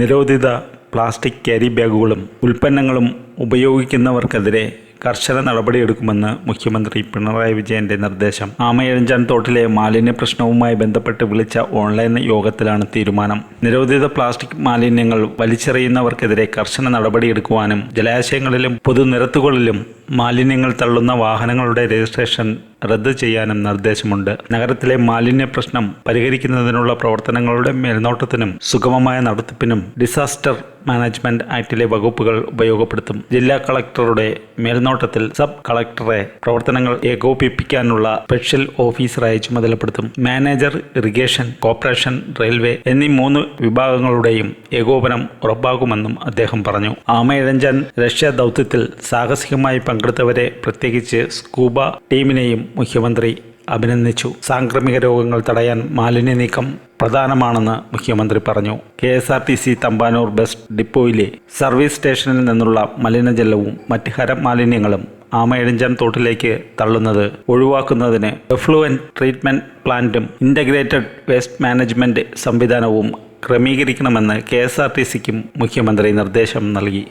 നിരോധിത plastic carry ബാഗുകളും ഉൽപ്പന്നങ്ങളും ഉപയോഗിക്കുന്നവർക്കെതിരെ കർശന നടപടിയെടുക്കുമെന്ന് മുഖ്യമന്ത്രി പിണറായി വിജയന്റെ നിർദ്ദേശം. ആമയഴഞ്ചാൻ തോട്ടിലെ മാലിന്യ പ്രശ്നവുമായി ബന്ധപ്പെട്ട് വിളിച്ച ഓൺലൈൻ യോഗത്തിലാണ് തീരുമാനം. നിരോധിത പ്ലാസ്റ്റിക് മാലിന്യങ്ങൾ വലിച്ചെറിയുന്നവർക്കെതിരെ കർശന നടപടിയെടുക്കുവാനും ജലാശയങ്ങളിലും പൊതുനിരത്തുകളിലും മാലിന്യങ്ങൾ തള്ളുന്ന വാഹനങ്ങളുടെ രജിസ്ട്രേഷൻ റദ്ദ് ചെയ്യാനും നിർദ്ദേശമുണ്ട്. നഗരത്തിലെ മാലിന്യ പ്രശ്നം പരിഹരിക്കുന്നതിനുള്ള പ്രവർത്തനങ്ങളുടെ മേൽനോട്ടത്തിനും സുഗമമായ നടത്തിപ്പിനും ഡിസാസ്റ്റർ മാനേജ്മെന്റ് ആക്ടിലെ വകുപ്പുകൾ ഉപയോഗപ്പെടുത്തും. ജില്ലാ കളക്ടറുടെ മേൽനോട്ടത്തിൽ സബ് കളക്ടറെ പ്രവർത്തനങ്ങൾ ഏകോപിപ്പിക്കാനുള്ള സ്പെഷ്യൽ ഓഫീസറായി ചുമതലപ്പെടുത്തും. മാനേജർ ഇറിഗേഷൻ കോർപ്പറേഷൻ റെയിൽവേ എന്നീ മൂന്ന് വിഭാഗങ്ങളുടെയും ഏകോപനം ഉറപ്പാക്കുമെന്നും അദ്ദേഹം പറഞ്ഞു. ആമയിഴഞ്ചാൻ രക്ഷാ ദൗത്യത്തിൽ സാഹസികമായി പങ്കെടുത്തവരെ പ്രത്യേകിച്ച് സ്കൂബ ടീമിനെയും മുഖ്യമന്ത്രി അഭിനന്ദിച്ചു. സാംക്രമിക രോഗങ്ങൾ തടയാൻ മാലിന്യ നീക്കം പ്രധാനമാണെന്ന് മുഖ്യമന്ത്രി പറഞ്ഞു. K S R T C Thampanoor bus ഡിപ്പോയിലെ service സ്റ്റേഷനിൽ നിന്നുള്ള മലിനജലവും മറ്റ് ഹരമാലിന്യങ്ങളും ആമയിഴഞ്ചാൻ തോട്ടിലേക്ക് തള്ളുന്നത് ഒഴിവാക്കുന്നതിന് എഫ്ലുവന്റ് ട്രീറ്റ്മെന്റ് പ്ലാന്റും ഇന്റഗ്രേറ്റഡ് വേസ്റ്റ് മാനേജ്മെന്റ് സംവിധാനവും ക്രമീകരിക്കണമെന്ന് കെ എസ് ആർ ടി സിക്കും മുഖ്യമന്ത്രി നിർദ്ദേശം നൽകി.